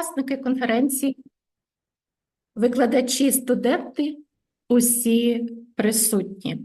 учасники конференції, викладачі, студенти, усі присутні.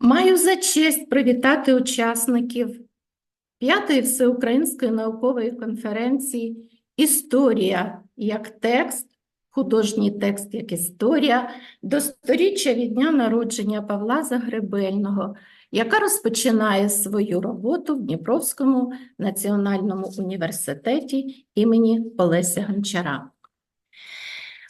Маю за честь привітати учасників п'ятої всеукраїнської наукової конференції Історія як текст, художній текст як історія до сторіччя від дня народження Павла Загребельного, яка розпочинає свою роботу в Дніпровському національному університеті імені Олеся Гончара.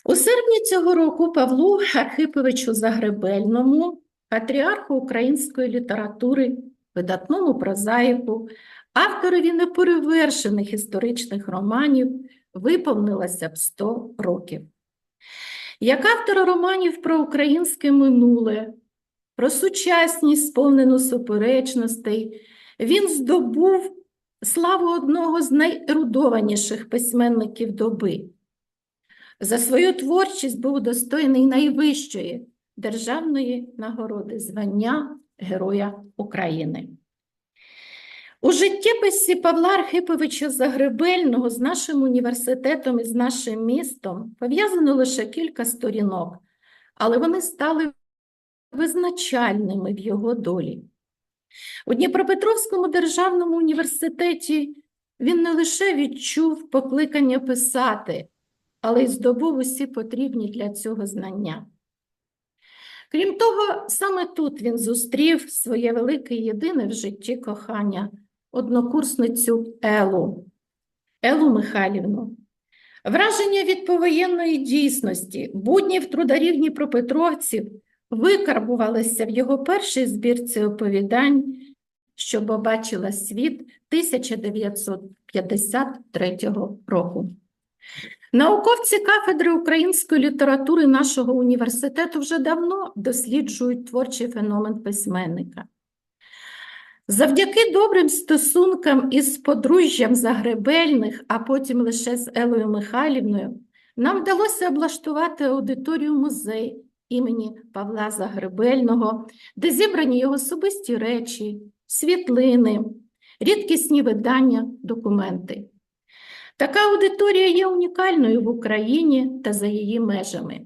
У серпні цього року Павлу Архиповичу Загребельному, патріарху української літератури, видатному прозаїку, авторові неперевершених історичних романів, виповнилося б 100 років. Як автор романів про українське минуле, про сучасність, сповнену суперечностей, він здобув славу одного з найерудованіших письменників доби. За свою творчість був достойний найвищої державної нагороди звання Героя України. У життєписі Павла Архиповича Загребельного з нашим університетом і з нашим містом пов'язано лише кілька сторінок, але вони стали визначальними в його долі. У Дніпропетровському державному університеті він не лише відчув покликання писати, але й здобув усі потрібні для цього знання. Крім того, саме тут він зустрів своє велике єдине в житті кохання однокурсницю Елу, Елу Михайлівну. Враження від повоєнної дійсності, буднів трударів Дніпропетровців викарбувалися в його першій збірці оповідань, що побачила світ 1953 року. Науковці кафедри української літератури нашого університету вже давно досліджують творчий феномен письменника. Завдяки добрим стосункам із подружжям Загребельних, а потім лише з Елою Михайлівною, нам вдалося облаштувати аудиторію музей імені Павла Загребельного, де зібрані його особисті речі, світлини, рідкісні видання, документи. Така аудиторія є унікальною в Україні та за її межами.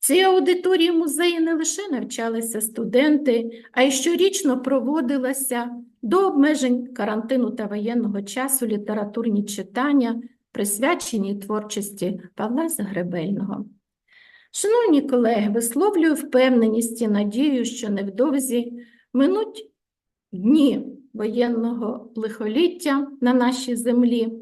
В цій аудиторії музеї не лише навчалися студенти, а й щорічно проводилася до обмежень карантину та воєнного часу літературні читання, присвячені творчості Павла Загребельного. Шановні колеги, висловлюю впевненість і надію, що невдовзі минуть дні воєнного лихоліття на нашій землі,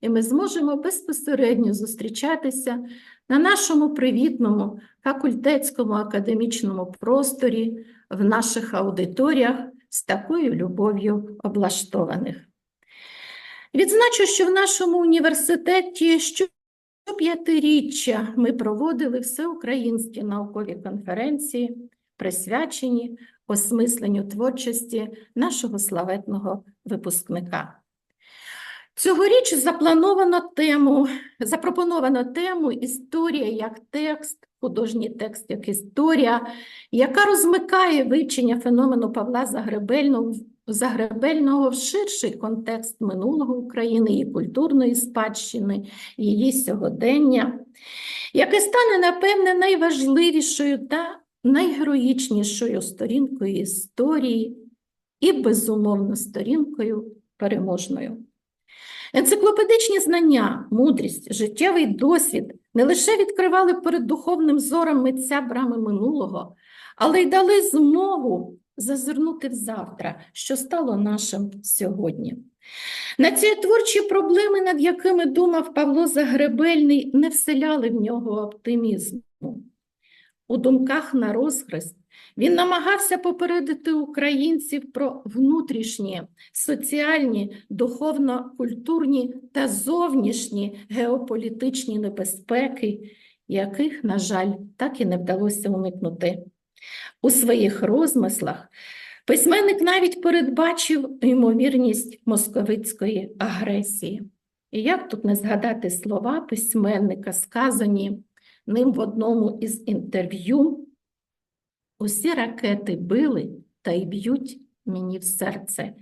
і ми зможемо безпосередньо зустрічатися на нашому привітному факультетському академічному просторі, в наших аудиторіях з такою любов'ю облаштованих. Відзначу, що в нашому університеті щоп'ятиріччя ми проводили всеукраїнські наукові конференції, присвячені осмисленню творчості нашого славетного випускника. Цьогоріч заплановано тему, запропоновано тему Історія як текст, художній текст як історія, яка розмикає вивчення феномену Павла Загребельного, Загребельного в ширший контекст минулого України, її культурної спадщини, її сьогодення, яке стане, напевне, найважливішою та найгероїчнішою сторінкою історії і, безумовно, сторінкою переможною. Енциклопедичні знання, мудрість, життєвий досвід не лише відкривали перед духовним зором митця брами минулого, але й дали змогу зазирнути в завтра, що стало нашим сьогодні. На ці творчі проблеми, над якими думав Павло Загребельний, не вселяли в нього оптимізму. У думках на розхрест він намагався попередити українців про внутрішні, соціальні, духовно-культурні та зовнішні геополітичні небезпеки, яких, на жаль, так і не вдалося уникнути. У своїх розмислах письменник навіть передбачив ймовірність московицької агресії. І як тут не згадати слова письменника, сказані ним в одному із інтерв'ю? Усі ракети били та й б'ють мені в серце.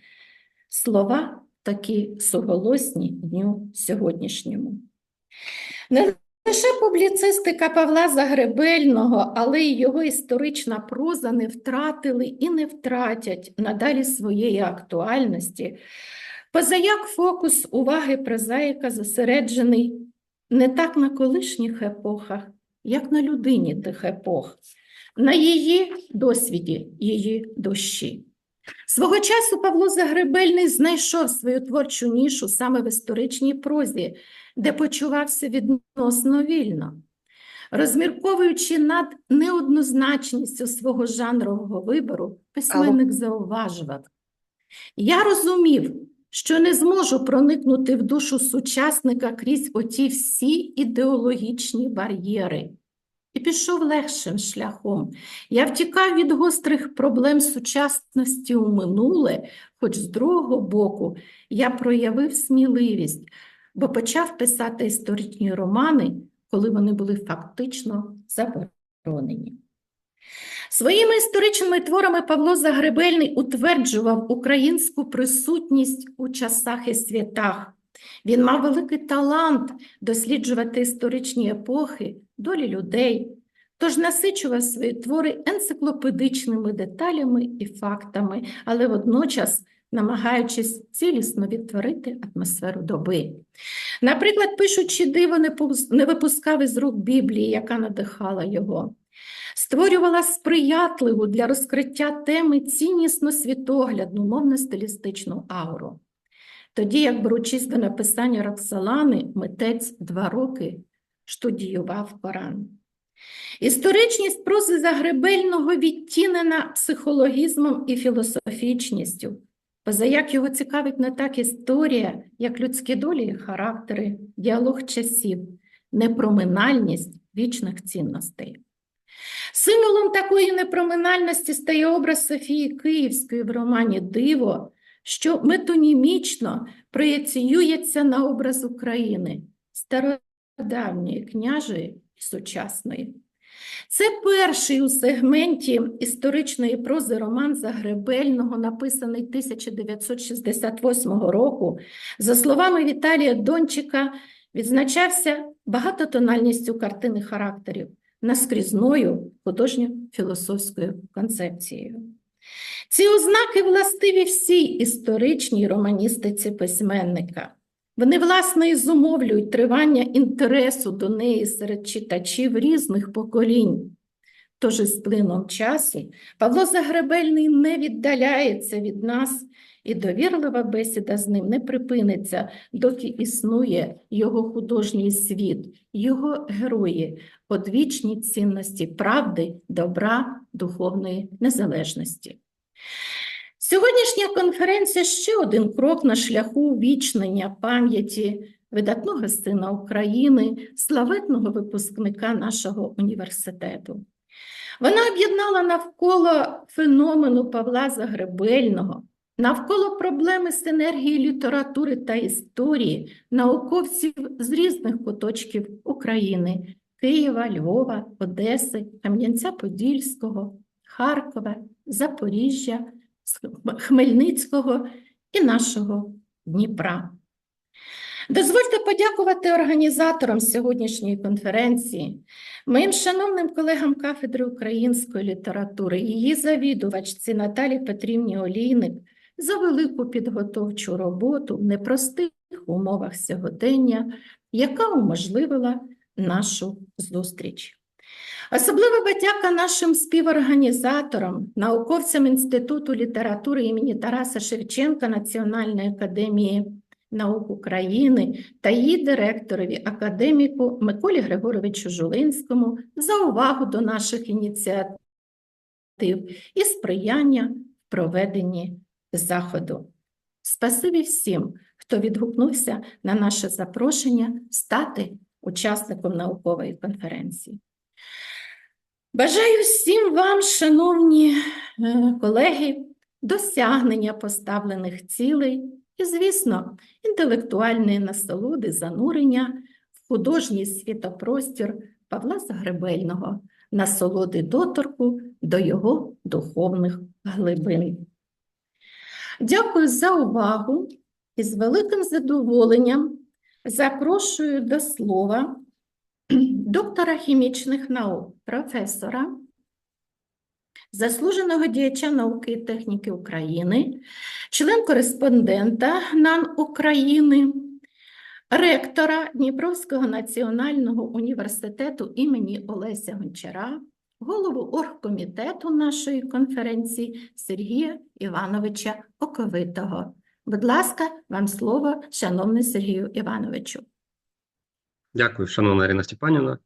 Слова такі суголосні дню сьогоднішньому. Лише публіцистика Павла Загребельного, але й його історична проза не втратили і не втратять надалі своєї актуальності. Позаяк фокус уваги прозаїка зосереджений не так на колишніх епохах, як на людині тих епох, на її досвіді, її душі. Свого часу Павло Загребельний знайшов свою творчу нішу саме в історичній прозі, де почувався відносно вільно. Розмірковуючи над неоднозначністю свого жанрового вибору, письменник зауважував. Я розумів, що не зможу проникнути в душу сучасника крізь оті всі ідеологічні бар'єри. Пішов легшим шляхом. Я втікав від гострих проблем сучасності у минуле, хоч з другого боку я проявив сміливість, бо почав писати історичні романи, коли вони були фактично заборонені. Своїми історичними творами Павло Загребельний утверджував українську присутність у часах і святах. Він мав великий талант досліджувати історичні епохи, долі людей, тож насичував свої твори енциклопедичними деталями і фактами, але водночас намагаючись цілісно відтворити атмосферу доби. Наприклад, пишучи диво, не випускав із рук Біблії, яка надихала його. Створювала сприятливу для розкриття теми ціннісно-світоглядну, мовно-стилістичну ауру. Тоді, як беручись до написання Роксолани, митець два роки штудіював Коран. Історичність прози Загребельного відтінена психологізмом і філософічністю. Позаяк його цікавить не так історія, як людські долі і характери, діалог часів, непроминальність вічних цінностей. Символом такої непроминальності стає образ Софії Київської в романі Диво, що метонімічно проєціюється на образ України, стародавньої княжої і сучасної. Це перший у сегменті історичної прози роман Загребельного, написаний 1968 року. За словами Віталія Дончика, відзначався багатотональністю картини характерів, наскрізною художньо-філософською концепцією. Ці ознаки властиві всій історичній романістиці письменника. Вони, власне, і зумовлюють тривання інтересу до неї серед читачів різних поколінь. Тож із плином часу Павло Загребельний не віддаляється від нас, і довірлива бесіда з ним не припиниться, доки існує його художній світ, його герої, одвічні цінності правди, добра, духовної незалежності. Сьогоднішня конференція ще один крок на шляху увічнення пам'яті видатного сина України, славетного випускника нашого університету. Вона об'єднала навколо феномену Павла Загребельного, навколо проблеми синергії літератури та історії науковців з різних куточків України Києва, Львова, Одеси, Кам'янця-Подільського, Харкова, Запоріжжя. Хмельницького і нашого Дніпра. Дозвольте подякувати організаторам сьогоднішньої конференції, моїм шановним колегам кафедри української літератури, її завідувачці Наталі Петрівні Олійник за велику підготовчу роботу в непростих умовах сьогодення, яка уможливила нашу зустріч. Особлива подяка нашим співорганізаторам, науковцям Інституту літератури імені Тараса Шевченка Національної академії наук України та її директорові, академіку Миколі Григоровичу Жулинському за увагу до наших ініціатив і сприяння в проведенні заходу. Спасибі всім, хто відгукнувся на наше запрошення стати учасником наукової конференції. Бажаю всім вам, шановні е, колеги, досягнення поставлених цілей і, звісно, інтелектуальної насолоди, занурення в художній світопростір Павла Загребельного, насолоди доторку до його духовних глибин. Дякую за увагу і з великим задоволенням Запрошую до слова доктора хімічних наук, професора, заслуженого діяча науки і техніки України, член-кореспондента НАН України, ректора Дніпровського національного університету імені Олеся Гончара, голову оргкомітету нашої конференції Сергія Івановича Оковитого. Будь ласка, вам слово, шановний Сергію Івановичу. Дякую, шановна Ірина Степанівна.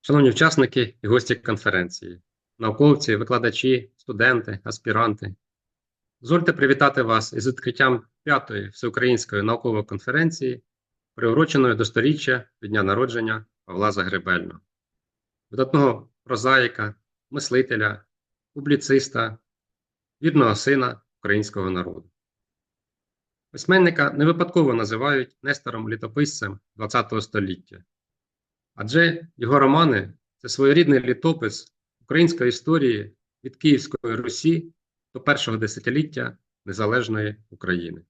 Шановні учасники і гості конференції, науковці, викладачі, студенти, аспіранти. Дозвольте привітати вас із відкриттям п'ятої всеукраїнської наукової конференції, приуроченої до сторіччя від дня народження Павла Загребельного, видатного прозаїка, мислителя, публіциста, вірного сина українського народу. Письменника не випадково називають Нестором літописцем ХХ століття, адже його романи це своєрідний літопис української історії від Київської Русі до першого десятиліття Незалежної України.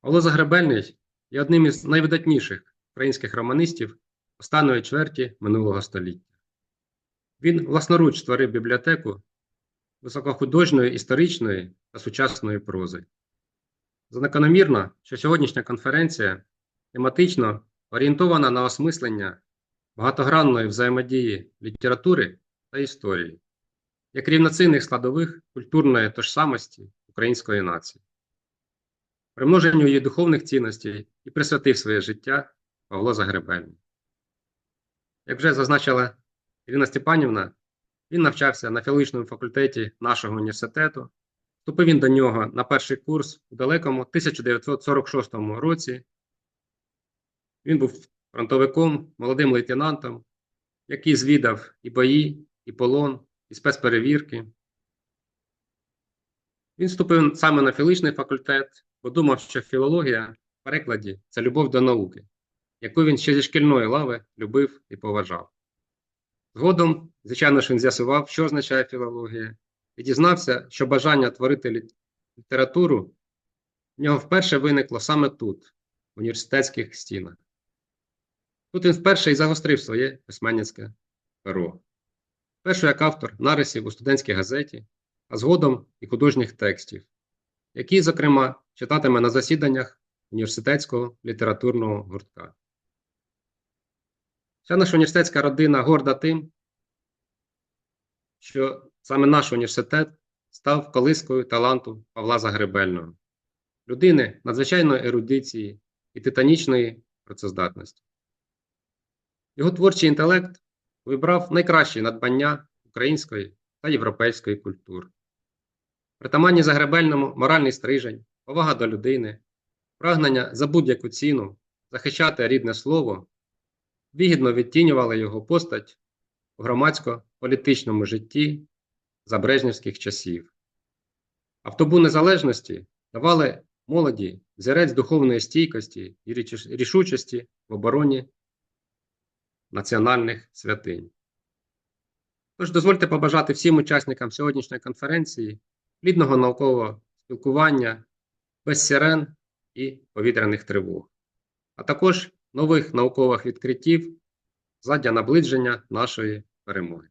Павло Загребельний є одним із найвидатніших українських романистів останньої чверті минулого століття. Він власноруч створив бібліотеку високохудожньої, історичної та сучасної прози. Закономірно, що сьогоднішня конференція тематично орієнтована на осмислення багатогранної взаємодії літератури та історії, як рівноцінних складових культурної тожсамості української нації, примноженню її духовних цінностей і присвятив своє життя Павло Загребельний. Як вже зазначила Ірина Степанівна, він навчався на філологічному факультеті нашого університету. Вступив він до нього на перший курс у далекому 1946 році. Він був фронтовиком, молодим лейтенантом, який звідав і бої, і полон, і спецперевірки. Він вступив саме на філологічний факультет, бо думав, що філологія в перекладі це любов до науки, яку він ще зі шкільної лави любив і поважав. Згодом, звичайно ж, він з'ясував, що означає філологія, і дізнався, що бажання творити літературу в нього вперше виникло саме тут, в університетських стінах. Тут він вперше і загострив своє письменницьке перо. Перше як автор нарисів у студентській газеті, а згодом і художніх текстів, які, зокрема, читатиме на засіданнях університетського літературного гуртка. Вся наша університетська родина горда тим, що саме наш університет став колискою таланту Павла Загребельного, людини надзвичайної ерудиції і титанічної працездатності. Його творчий інтелект вибрав найкращі надбання української та європейської культури. Притаманні Загребельному моральний стрижень, повага до людини, прагнення за будь-яку ціну захищати рідне слово вигідно відтінювали його постать у громадсько-політичному житті за брежнівських часів. Автобу незалежності давали молоді взірець духовної стійкості і рішучості в обороні національних святинь. Тож дозвольте побажати всім учасникам сьогоднішньої конференції плідного наукового спілкування без сирен і повітряних тривог, а також нових наукових відкриттів задля наближення нашої перемоги.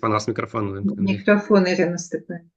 Пан вас мікрофон вимкнений. Мікрофон Ірина Степанівна.